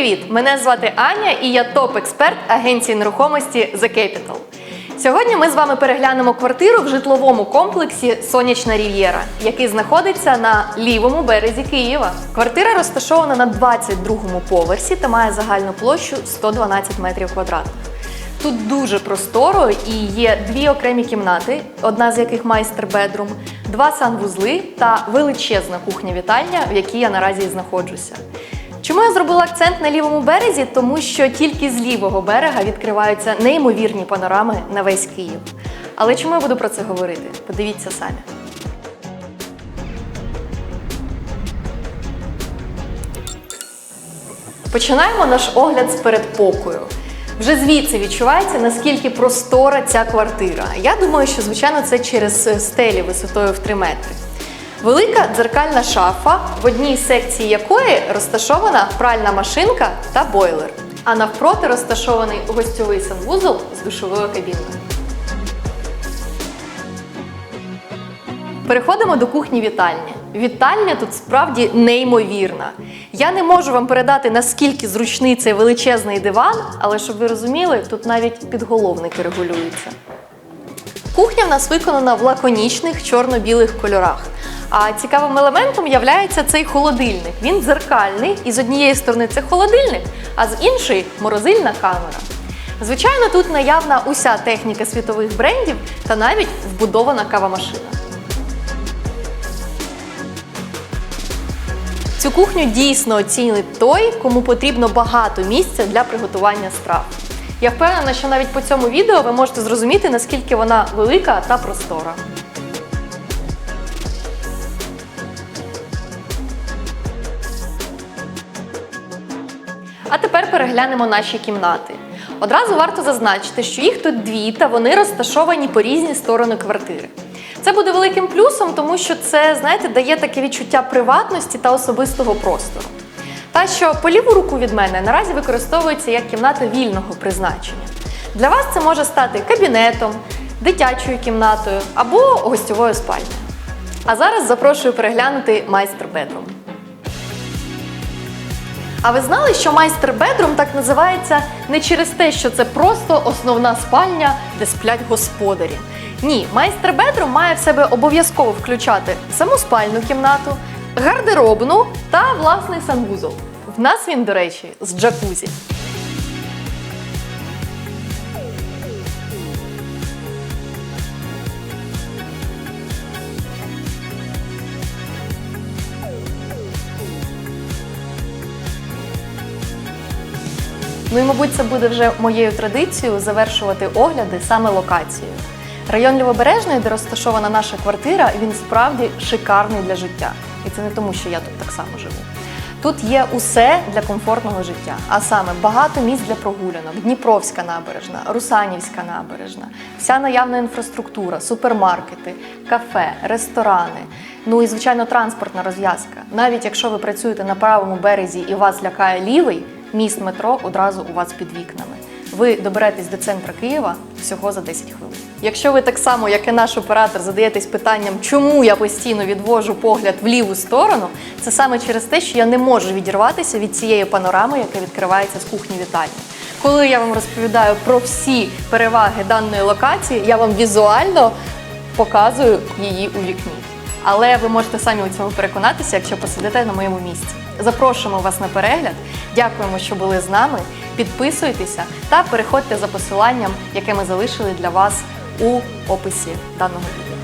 привіт! Мене звати Аня і я топ-експерт агенції нерухомості The Capital. Сьогодні ми з вами переглянемо квартиру в житловому комплексі Сонячна Рів'єра, який знаходиться на лівому березі Києва. Квартира розташована на 22-му поверсі та має загальну площу 112 метрів квадратних. Тут дуже просторо і є дві окремі кімнати, одна з яких майстер-бедрум, два санвузли та величезна кухня-вітальня, в якій я наразі знаходжуся. Чому я зробила акцент на лівому березі? Тому що тільки з лівого берега відкриваються неймовірні панорами на весь Київ. Але чому я буду про це говорити? Подивіться самі. Починаємо наш огляд з передпокою. Вже звідси відчувається, наскільки простора ця квартира. Я думаю, що звичайно це через стелі висотою в 3 метри. Велика дзеркальна шафа, в одній секції якої розташована пральна машинка та бойлер. А навпроти розташований гостьовий санвузол з душовою кабіною. Переходимо до кухні вітальні. Вітальня тут справді неймовірна. Я не можу вам передати, наскільки зручний цей величезний диван, але щоб ви розуміли, тут навіть підголовники регулюються. Кухня в нас виконана в лаконічних чорно-білих кольорах. А цікавим елементом є цей холодильник. Він дзеркальний, і з однієї сторони це холодильник, а з іншої морозильна камера. Звичайно, тут наявна уся техніка світових брендів та навіть вбудована кавомашина. Цю кухню дійсно оцінить той, кому потрібно багато місця для приготування страв. Я впевнена, що навіть по цьому відео ви можете зрозуміти, наскільки вона велика та простора. А тепер переглянемо наші кімнати. Одразу варто зазначити, що їх тут дві, та вони розташовані по різні сторони квартири. Це буде великим плюсом, тому що це, знаєте, дає таке відчуття приватності та особистого простору. Та що по ліву руку від мене наразі використовується як кімната вільного призначення. Для вас це може стати кабінетом, дитячою кімнатою або гостьовою спальнею. А зараз запрошую переглянути майстер бедрум. А ви знали, що майстер бедрум так називається не через те, що це просто основна спальня, де сплять господарі. Ні, майстер бедрум має в себе обов'язково включати саму спальну кімнату, гардеробну та власний санвузол. В нас він, до речі, з джакузі. Ну і, мабуть, це буде вже моєю традицією завершувати огляди саме локацією. Район Лівобережної, де розташована наша квартира, він справді шикарний для життя. І це не тому, що я тут так само живу. Тут є усе для комфортного життя, а саме багато місць для прогулянок, Дніпровська набережна, Русанівська набережна, вся наявна інфраструктура, супермаркети, кафе, ресторани. Ну і звичайно, транспортна розв'язка. Навіть якщо ви працюєте на правому березі і вас лякає лівий, міст метро одразу у вас під вікнами. Ви доберетесь до центра Києва всього за 10 хвилин. Якщо ви так само, як і наш оператор, задаєтесь питанням, чому я постійно відвожу погляд в ліву сторону, це саме через те, що я не можу відірватися від цієї панорами, яка відкривається з кухні вітальні. Коли я вам розповідаю про всі переваги даної локації, я вам візуально показую її у вікні. Але ви можете самі у цьому переконатися, якщо посидите на моєму місці. Запрошуємо вас на перегляд. Дякуємо, що були з нами. Підписуйтеся та переходьте за посиланням, яке ми залишили для вас у описі даного відео.